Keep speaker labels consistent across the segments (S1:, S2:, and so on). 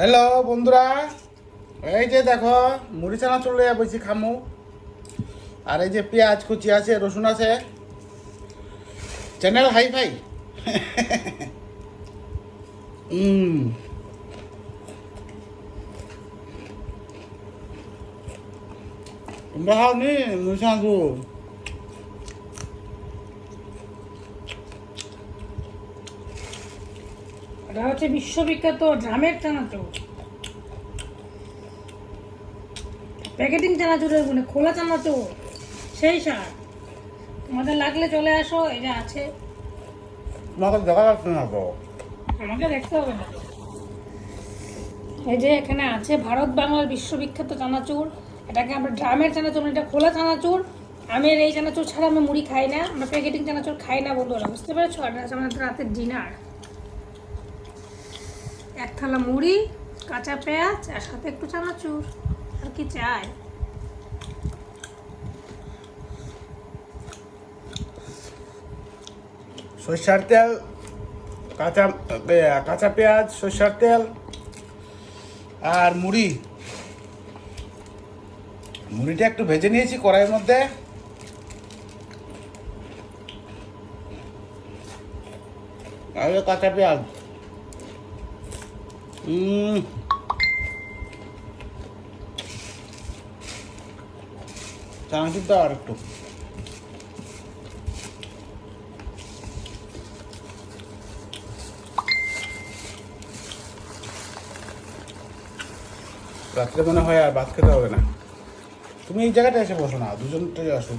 S1: Hello বন্ধুরা। এই যে দেখো, মুড়ি চানা চলে বলছি খামু। আর এই যে পেঁয়াজ কুচি আছে, রসুন আছে। চ্যানেল হাই ফাই তোমরা খাওনি মুড়ি চানা তো
S2: এটা হচ্ছে বিশ্ববিখ্যাত ড্রামের চানাচুর প্যাকেটিং চানাচুরের গুণে খোলা চানাচুর সেই সার। তোমাদের লাগলে চলে আসো এই যে আছে।
S1: দেখা যাচ্ছে না তো।
S2: আমাকে দেখতে হবে না। এই যে এখানে আছে ভারত বাংলার বিশ্ববিখ্যাত চানাচুর এটাকে আমরা ড্রামের চানাচুর এটা খোলা চানাচুর আমি এই চানাচুর ছাড়া আমি মুড়ি খাই না আমরা প্যাকেটিং চানাচুর খাই না বন্ধুরা বুঝতে পেরেছ? আর আমাদের রাতের ডিনার এক থালা মুড়ি, কাঁচা পেঁয়াজ, আর সাথে একটু চানাচুর। আর কি চাই?
S1: সরষার তেল, কাঁচা কাঁচা পেঁয়াজ, সরষার তেল, আর মুড়ি। মুড়িটা একটু ভেজে নিয়েছি কড়াইয়ের মধ্যে। কাঁচা পেঁয়াজ। চানাচুর আর একটু রাত্রে মনে হয় আর ভাত খেতে হবে না। তুমি এই জায়গাটা এসে বসো না, দুজনটাই আসো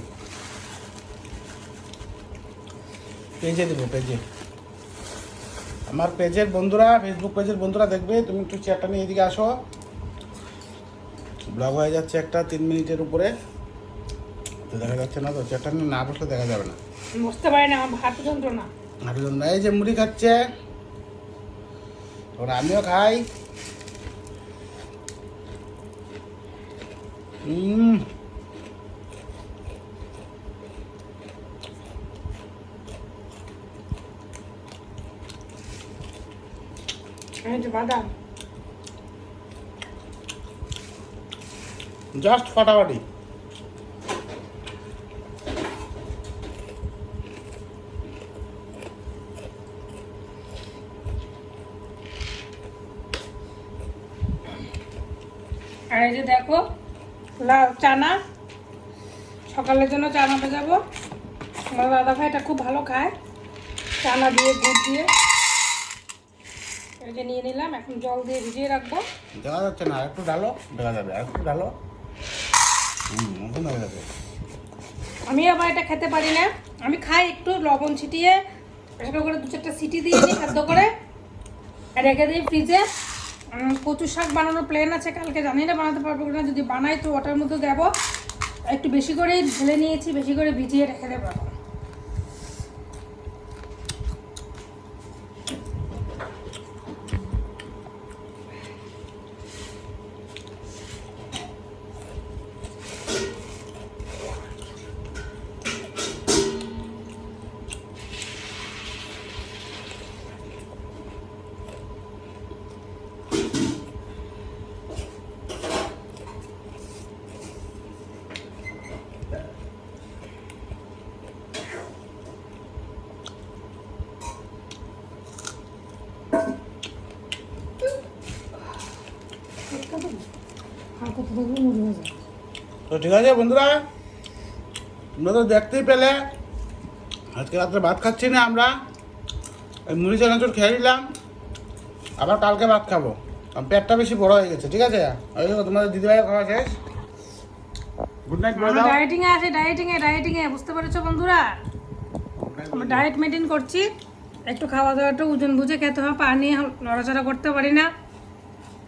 S1: পেজে দেবো, পেজে। আমার পেজের বন্ধুরা ফেসবুক পেজের বন্ধুরা দেখবে তুমি একটু চেয়ারটা নিয়ে এদিকে আসো। ব্লগ হয়ে যাচ্ছে একটা তিন মিনিটের উপরে। তো দেখা যাচ্ছে না তো চেয়ারটা নিয়ে না বসলে দেখা যাবে না।
S2: বুঝতে পারি না আমার যন্ত্রণা
S1: আরেকজন এই যে মুড়ি খাচ্ছে। ওরা আমিও খাই। হুম
S2: বাদাম
S1: জাস্ট ফাটাফাটি
S2: আর এই যে দেখো চানা। সকালের জন্য চানা ভেজাবো। আমার দাদা ভাই এটা খুব ভালো খায়। চানা দিয়ে গুড় দিয়ে। এই নিয়ে নিলাম। এখন জল দিয়ে ভিজিয়ে রাখব।
S1: দেখা যাচ্ছে না একটু ঢালো দেখা যাবে একটু ঢালো। যাবে।
S2: আমি আবার এটা খেতে পারি না। আমি খাই একটু লবণ ছিটিয়ে প্রেসার করে দু চারটা সিটি দিয়ে দিই খাদ্য করে। রেখে দিই ফ্রিজে। কচু শাক বানানোর প্ল্যান আছে কালকে জানি না বানাতে পারব না যদি বানাই তো ওটার মধ্যে দেবো। একটু বেশি করেই ঢেলে নিয়েছি বেশি করে ভিজিয়ে রেখে দেবো।
S1: তো ঠিক আছে বন্ধুরা, তোমরা তো দেখতেই পেলে, আজকে রাত্রে ভাত খাচ্ছি না আমরা। মুড়ি চানাচুর খেয়ে নিলাম, আবার কালকে ভাত খাব। পেটটা বেশি বড় হয়ে গেছে, ঠিক আছে? ওই তোমাদের দিদিভাই খাওয়া শেষ। গুড নাইট বলে দাও
S2: ডায়েটিং এ আছে ডায়েটিং এ ডায়েটিং এ, বুঝতে পেরেছ বন্ধুরা? আমরা ডায়েট মেনটেন করছি। একটু খাওয়া দাওয়াটা ওজন বুঝে খেতে হবে পানি নড়াচড়া করতে পারি না।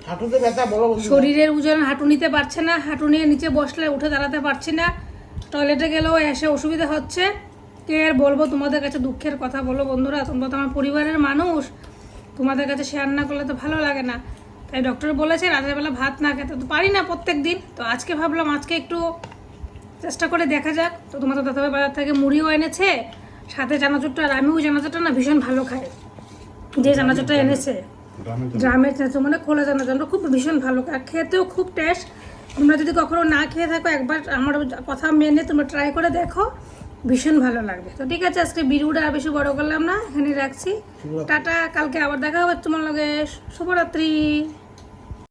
S1: হাঁটুতে ব্যথা বলো
S2: শরীরের ওজন হাঁটু নিতে পারছে না, হাঁটু নিয়ে নিচে বসলে উঠে দাঁড়াতে পারছি না। টয়লেটে গেলেও এসে অসুবিধা হচ্ছে। কে আর বলব, তোমাদের কাছে দুঃখের কথা বলো বন্ধুরা। তোমরা তো আমার পরিবারের মানুষ। তোমাদের কাছে শেয়ার না করলে তো ভালো লাগে না। তাই ডক্টর বলেছে, রাতের বেলা ভাত না খেতে তো পারি না প্রত্যেক দিন। তো আজকে ভাবলাম, আজকে একটু চেষ্টা করে দেখা যাক। তো তোমাদের দাদাভাই বাজার থেকে মুড়িও এনেছে। সাথে চানাচুরটা আর আমিও, চানাচুরটা না ভীষণ ভালো খাই যে চানাচুরটা এনেছে।
S1: তো
S2: ড্রামের চানাচুর মানে খোলা চানাচুর খুব ভীষণ ভালো। আর খেতেও খুব টেস্ট তোমরা যদি কখনো না খেয়ে থাকো একবার আমার কথা মেনে তোমরা ট্রাই করে দেখো। ভীষণ ভালো লাগবে। তো ঠিক আছে আজকে ভিডিওটা আর বেশি বড় করলাম না। এখানে রাখছি। টাটা কালকে আবার দেখা হবে। তোমার লগে শুভরাত্রি।